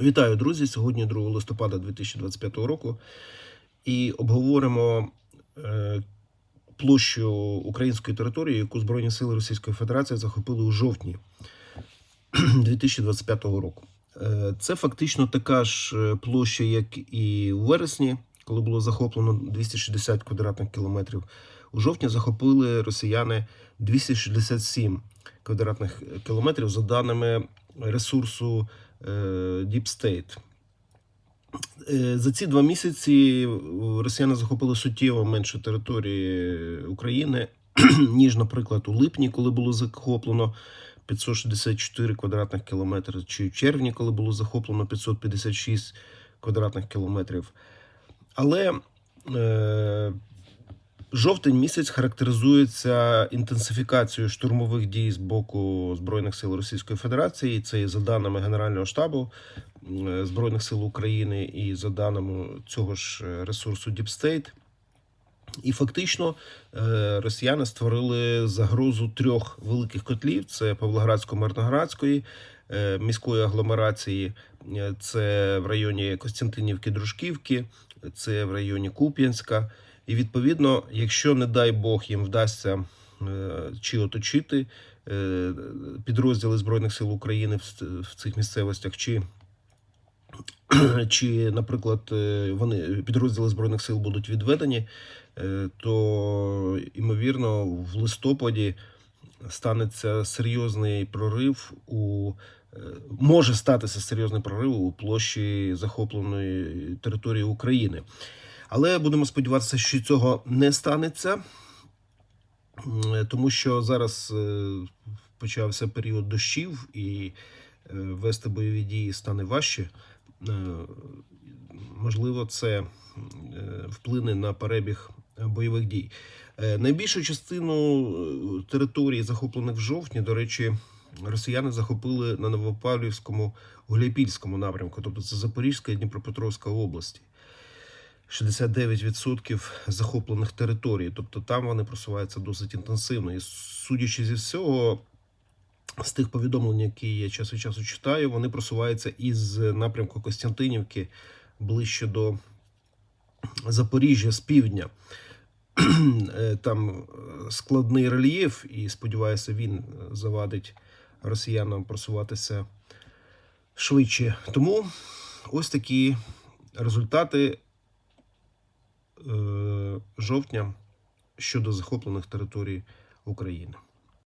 Вітаю, друзі! Сьогодні 2 листопада 2025 року і обговоримо е, площу української території, яку Збройні сили Російської Федерації захопили у жовтні 2025 року. Е, Це фактично така ж е, площа, як і у вересні, коли було захоплено 260 квадратних кілометрів. У жовтні захопили росіяни 267 квадратних кілометрів за даними ресурсу е, Deep State. Е, За ці два місяці росіяни захопили суттєво менше території України, ніж, наприклад, у липні, коли було захоплено 564 квадратних кілометри, чи в червні, коли було захоплено 556 квадратних кілометрів. Але е, жовтень місяць характеризується інтенсифікацією штурмових дій з боку Збройних сил Російської Федерації. Це і за даними Генерального штабу е, Збройних сил України, і за даними цього ж е, ресурсу State. І фактично е, росіяни створили загрозу трьох великих котлів: це Павлоградсько-Мирноградської міської агломерації, це в районі Костянтинівки, Дружківки, це в районі Куп'янська. І відповідно, якщо не дай Бог їм вдасться е, чи оточити е, підрозділи Збройних сил України в, цих місцевостях, чи чи, наприклад, е, вони підрозділи збройних сил будуть відведені, то ймовірно в листопаді станеться серйозний прорив у може статися серйозний прорив у площі захопленої території України. Але будемо сподіватися, що цього не станеться, тому що зараз е, почався період дощів і е, вести бойові дії стане важче. Е, Можливо, це вплине на перебіг бойових дій. Найбільшу частину території, захоплених в жовтні, до речі, росіяни захопили на Новопавлівському Гуляйпільському напрямку, тобто це Запорізька і Дніпропетровська області. 69% захоплених територій, тобто там вони просуваються досить інтенсивно. І судячи зі всього, з тих повідомлень, які я час від часу читаю, вони просуваються із напрямку Костянтинівки ближче до Запоріжжя з півдня. Е, Там е, складний рельєф, і сподіваюся, він е, завадить росіянам просуватися швидше. Тому ось такі результати жовтня щодо захоплених територій України.